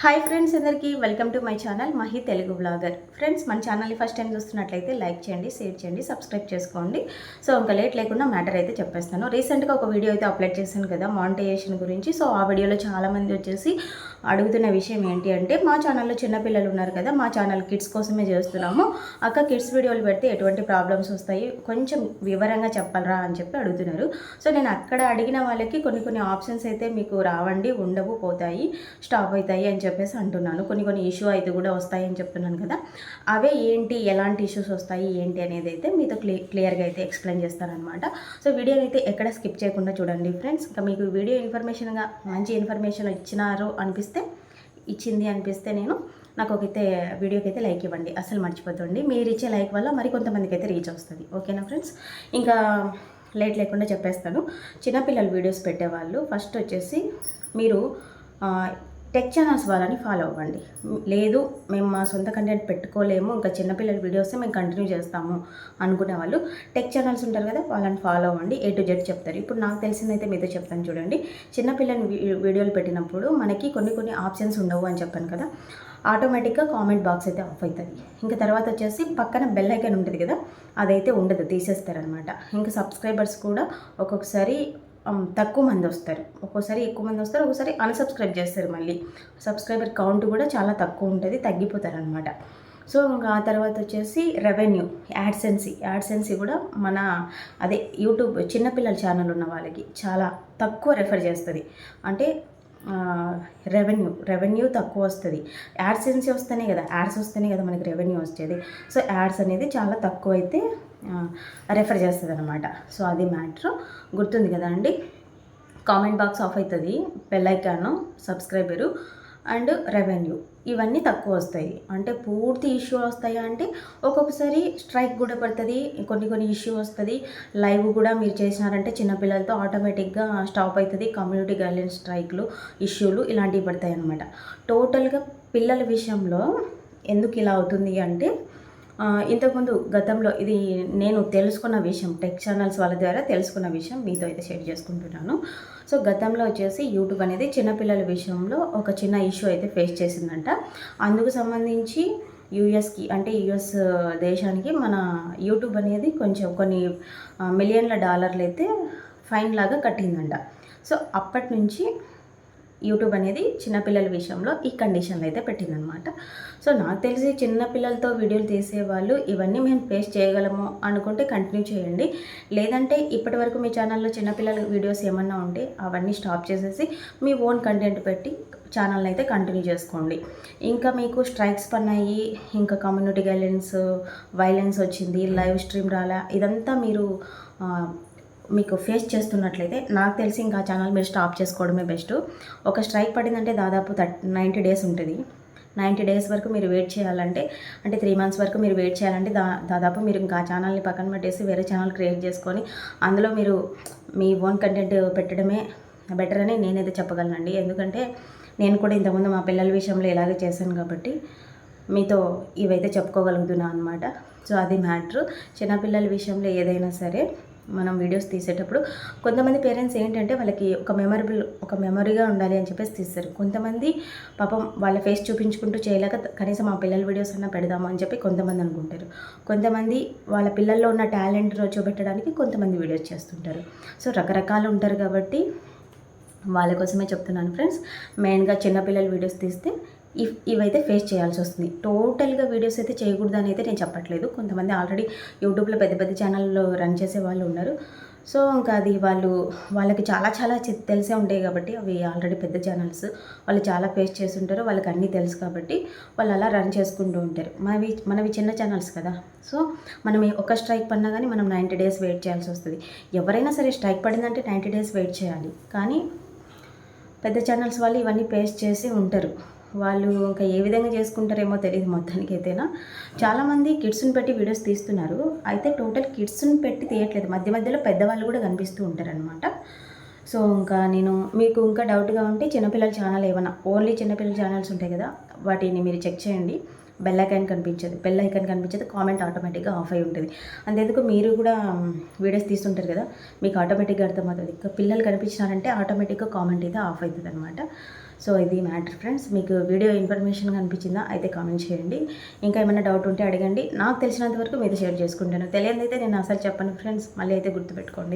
Hi friends అందరికీ welcome to my channel Mahi Telugu blogger. Friends మన ఛానల్ని first time చూస్తున్నట్లయితే లైక్ చేయండి షేర్ చేయండి సబ్స్క్రైబ్ చేసుకోండి. సో ఇంకా లేట్ లేకుండా మ్యాటర్ అయితే చెప్పేస్తాను. రీసెంట్గా ఒక వీడియో అయితే అప్లోడ్ చేశాను కదా మానిటైజేషన్ గురించి. సో ఆ వీడియోలో చాలామంది వచ్చేసి అడుగుతున్న విషయం ఏంటి అంటే మా ఛానల్లో చిన్నపిల్లలు ఉన్నారు కదా మా ఛానల్ కిడ్స్ కోసమే చేస్తున్నాము. అక్క కిడ్స్ వీడియోలు పెడితే ఎటువంటి ప్రాబ్లమ్స్ వస్తాయి? కొంచెం వివరంగా చెప్పాలరా అని చెప్పి అడుగుతున్నారు. సో నేను అక్కడ అడిగిన వాళ్ళకి కొన్ని కొన్ని ఆప్షన్స్ అయితే మీకు రావండి ఉండవు పోతాయి స్టాప్ అవుతాయి అని చెప్పేసి అంటున్నాను. కొన్ని కొన్ని ఇష్యూ అయితే కూడా వస్తాయని చెప్తున్నాను కదా. అవే ఏంటి? ఎలాంటి ఇష్యూస్ వస్తాయి? ఏంటి అనేది అయితే మీతో క్లియర్ క్లియర్గా అయితే ఎక్స్ప్లెయిన్ చేస్తానమాట సో వీడియోని అయితే ఎక్కడ స్కిప్ చేయకుండా చూడండి ఫ్రెండ్స్. ఇంకా మీకు వీడియో ఇన్ఫర్మేషన్గా మంచి ఇన్ఫర్మేషన్ ఇచ్చినారు అనిపిస్తే ఇచ్చింది అనిపిస్తే నేను నాకు ఒకైతే వీడియోకి అయితే లైక్ ఇవ్వండి. అసలు మర్చిపోతుంది మీరు ఇచ్చే లైక్ వల్ల మరి కొంతమందికి అయితే రీచ్ వస్తుంది. ఓకేనా ఫ్రెండ్స్? ఇంకా లేట్ లేకుండా చెప్పేస్తాను. చిన్నపిల్లల వీడియోస్ పెట్టేవాళ్ళు. ఫస్ట్ వచ్చేసి మీరు టెక్ ఛానల్స్ వాళ్ళని ఫాలో అవ్వండి. లేదు మేము మా సొంత కంటెంట్ పెట్టుకోలేము ఇంకా చిన్నపిల్లల వీడియోస్ మేము కంటిన్యూ చేస్తాము అనుకునే వాళ్ళు టెక్ ఛానల్స్ ఉంటారు కదా వాళ్ళని ఫాలో అవ్వండి. ఏ టు జెడ్ చెప్తారు. ఇప్పుడు నాకు తెలిసిందైతే మీతో చెప్తాను చూడండి. చిన్నపిల్లని వీ- వీడియోలు పెట్టినప్పుడు మనకి కొన్ని కొన్ని ఆప్షన్స్ ఉండవు అని చెప్పాను కదా ఆటోమేటిక్గా కామెంట్ బాక్స్ అయితే ఆఫ్ అవుతుంది ఇంకా తర్వాత వచ్చేసి పక్కన బెల్ ఐకాన్ ఉంటుంది కదా అదైతే ఉండదు తీసేస్తారనమాట ఇంకా సబ్స్క్రైబర్స్ కూడా ఒక్కొక్కసారి తక్కువ మంది వస్తారు. ఒక్కోసారి ఎక్కువ మంది వస్తారు ఒక్కోసారి అన్సబ్స్క్రైబ్ చేస్తారు మళ్ళీ. సబ్స్క్రైబర్ కౌంట్ కూడా చాలా తక్కువ ఉంటుంది తగ్గిపోతారనమాట సో ఇంకా ఆ తర్వాత వచ్చేసి రెవెన్యూ యాడ్సెన్సీ యాడ్సెన్సీ కూడా మన అదే యూట్యూబ్ చిన్నపిల్లల ఛానల్ ఉన్న వాళ్ళకి చాలా తక్కువ రెఫర్ చేస్తుంది. అంటే రెవెన్యూ రెవెన్యూ తక్కువ వస్తుంది. యాడ్సెన్సీ వస్తేనే కదా యాడ్స్ వస్తేనే కదా మనకి రెవెన్యూ వచ్చేది. సో యాడ్స్ అనేది చాలా తక్కువ అయితే రెఫర్ చేస్తుంది అనమాట సో అది మ్యాటర్. గుర్తుంది కదా అండి? కామెంట్ బాక్స్ ఆఫ్ అవుతుంది పెళ్ళైకాను సబ్స్క్రైబరు అండ్ రెవెన్యూ. ఇవన్నీ తక్కువ వస్తాయి. అంటే పూర్తి ఇష్యూ వస్తాయా అంటే ఒక్కొక్కసారి స్ట్రైక్ కూడా పడుతుంది. కొన్ని కొన్ని ఇష్యూ వస్తుంది. లైవ్ కూడా మీరు చేసినారంటే చిన్నపిల్లలతో ఆటోమేటిక్గా స్టాప్ అవుతుంది కమ్యూనిటీ గైడ్లైన్స్ స్ట్రైక్లు ఇష్యూలు ఇలాంటివి పడతాయి అనమాట టోటల్గా పిల్లల విషయంలో ఎందుకు ఇలా అవుతుంది అంటే ఇంతకుముందు గతంలో ఇది నేను తెలుసుకున్న విషయం టెక్ ఛానల్స్ వాళ్ళ ద్వారా తెలుసుకున్న విషయం మీతో అయితే షేర్ చేసుకుంటున్నాను. సో గతంలో వచ్చేసి యూట్యూబ్ అనేది చిన్నపిల్లల విషయంలో ఒక చిన్న ఇష్యూ అయితే ఫేస్ చేసిందంట. అందుకు సంబంధించి యూఎస్కి అంటే యుఎస్ దేశానికి మన యూట్యూబ్ అనేది కొంచెం కొన్ని మిలియన్ల డాలర్లు అయితే ఫైన్ లాగా కట్టిందంట. సో అప్పటి నుంచి యూట్యూబ్ అనేది చిన్నపిల్లల విషయంలో ఈ కండిషన్లు అయితే పెట్టిందనమాట సో నాకు తెలిసి చిన్నపిల్లలతో వీడియోలు తీసేవాళ్ళు ఇవన్నీ మేము ఫేస్ చేయగలము అనుకుంటే కంటిన్యూ చేయండి. లేదంటే ఇప్పటి వరకు మీ ఛానల్లో చిన్నపిల్లల వీడియోస్ ఏమన్నా ఉంటే అవన్నీ స్టాప్ చేసేసి మీ ఓన్ కంటెంట్ పెట్టి ఛానల్ని అయితే కంటిన్యూ చేసుకోండి. ఇంకా మీకు స్ట్రైక్స్ పన్నాయి ఇంకా కమ్యూనిటీ గైలెన్స్ వైలెన్స్ వచ్చింది లైవ్ స్ట్రీమ్ రాలా ఇదంతా మీరు మీకు ఫేస్ చేస్తున్నట్లయితే నాకు తెలిసి ఇంకా ఛానల్ మీరు స్టాప్ చేసుకోవడమే బెస్ట్ ఒక స్ట్రైక్ పడిందంటే దాదాపు థర్టీ నైంటీ డేస్ ఉంటుంది. నైంటీ డేస్ వరకు మీరు వెయిట్ చేయాలంటే అంటే త్రీ మంత్స్ వరకు మీరు వెయిట్ చేయాలంటే దా దాదాపు మీరు ఇంకా ఛానల్ని పక్కన పెట్టేసి వేరే ఛానల్ క్రియేట్ చేసుకొని అందులో మీరు మీ ఓన్ కంటెంట్ పెట్టడమే బెటర్ అని నేనైతే చెప్పగలనండి. ఎందుకంటే నేను కూడా ఇంతకుముందు మా పిల్లల విషయంలో ఇలాగే చేశాను కాబట్టి మీతో ఇవైతే చెప్పుకోగలుగుతున్నాను అనమాట సో అది మ్యాటర్ చిన్నపిల్లల విషయంలో ఏదైనా సరే మనం వీడియోస్ తీసేటప్పుడు కొంతమంది పేరెంట్స్ ఏంటంటే వాళ్ళకి ఒక మెమరబుల్ ఒక మెమరీగా ఉండాలి అని చెప్పేసి తీస్తారు. కొంతమంది పాపం వాళ్ళ ఫేస్ చూపించుకుంటూ చేయలేక కనీసం మా పిల్లల వీడియోస్ అన్నా పెడదాము అని చెప్పి కొంతమంది అనుకుంటారు. కొంతమంది వాళ్ళ పిల్లల్లో ఉన్న టాలెంట్ చూపెట్టడానికి కొంతమంది వీడియోస్ చేస్తుంటారు. సో రకరకాలు ఉంటారు కాబట్టి వాళ్ళ కోసమే చెప్తున్నాను ఫ్రెండ్స్ మెయిన్గా చిన్నపిల్లల వీడియోస్ తీస్తే ఇవైతే ఫేస్ చేయాల్సి వస్తుంది. టోటల్గా వీడియోస్ అయితే చేయకూడదు అని అయితే నేను చెప్పట్లేదు. కొంతమంది ఆల్రెడీ యూట్యూబ్లో పెద్ద పెద్ద ఛానల్లో రన్ చేసే వాళ్ళు ఉన్నారు. సో ఇంకా అది వాళ్ళు వాళ్ళకి చాలా చాలా తెలిసే ఉంటాయి కాబట్టి అవి ఆల్రెడీ పెద్ద ఛానల్స్ వాళ్ళు చాలా ఫేస్ చేసి ఉంటారు వాళ్ళకి అన్నీ తెలుసు కాబట్టి వాళ్ళు అలా రన్ చేసుకుంటూ ఉంటారు. మనవి మనవి చిన్న ఛానల్స్ కదా. సో మనం ఒక స్ట్రైక్ పడినా కానీ మనం నైంటీ డేస్ వెయిట్ చేయాల్సి వస్తుంది. ఎవరైనా సరే స్ట్రైక్ పడిందంటే నైంటీ డేస్ వెయిట్ చేయాలి. కానీ పెద్ద ఛానల్స్ వాళ్ళు ఇవన్నీ పేస్ట్ చేసి ఉంటారు. వాళ్ళు ఇంకా ఏ విధంగా చేసుకుంటారేమో తెలియదు మొత్తానికి అయితేనా చాలామంది కిడ్స్ని పెట్టి వీడియోస్ తీస్తున్నారు. అయితే టోటల్ కిడ్స్ని పెట్టి తీయట్లేదు. మధ్య మధ్యలో పెద్దవాళ్ళు కూడా కనిపిస్తూ ఉంటారనమాట సో ఇంకా నేను మీకు ఇంకా డౌట్గా ఉంటే చిన్నపిల్లల ఛానల్ ఏమైనా ఓన్లీ చిన్నపిల్లల ఛానల్స్ ఉంటాయి కదా వాటిని మీరు చెక్ చేయండి. బెల్ ఐకాన్ కనిపించదు. బెల్ ఐకాన్ కనిపించదు కామెంట్ ఆటోమేటిక్గా ఆఫ్ అయి ఉంటుంది. అంతేందుకు మీరు కూడా వీడియోస్ తీస్తుంటారు కదా మీకు ఆటోమేటిక్గా అర్థమవుతుంది. ఇంకా పిల్లలు కనిపించినారంటే ఆటోమేటిక్గా కామెంట్ అయితే ఆఫ్ అవుతుంది అనమాట సో ఇది మ్యాటర్ ఫ్రెండ్స్. మీకు వీడియో ఇన్ఫర్మేషన్ కనిపించిందా అయితే కామెంట్ చేయండి. ఇంకా ఏమైనా డౌట్ ఉంటే అడగండి. నాకు తెలిసినంత వరకు మీతో షేర్ చేసుకుంటాను. తెలియదు అయితే నేను అసలు చెప్పను ఫ్రెండ్స్. మళ్ళీ అయితే గుర్తుపెట్టుకోండి.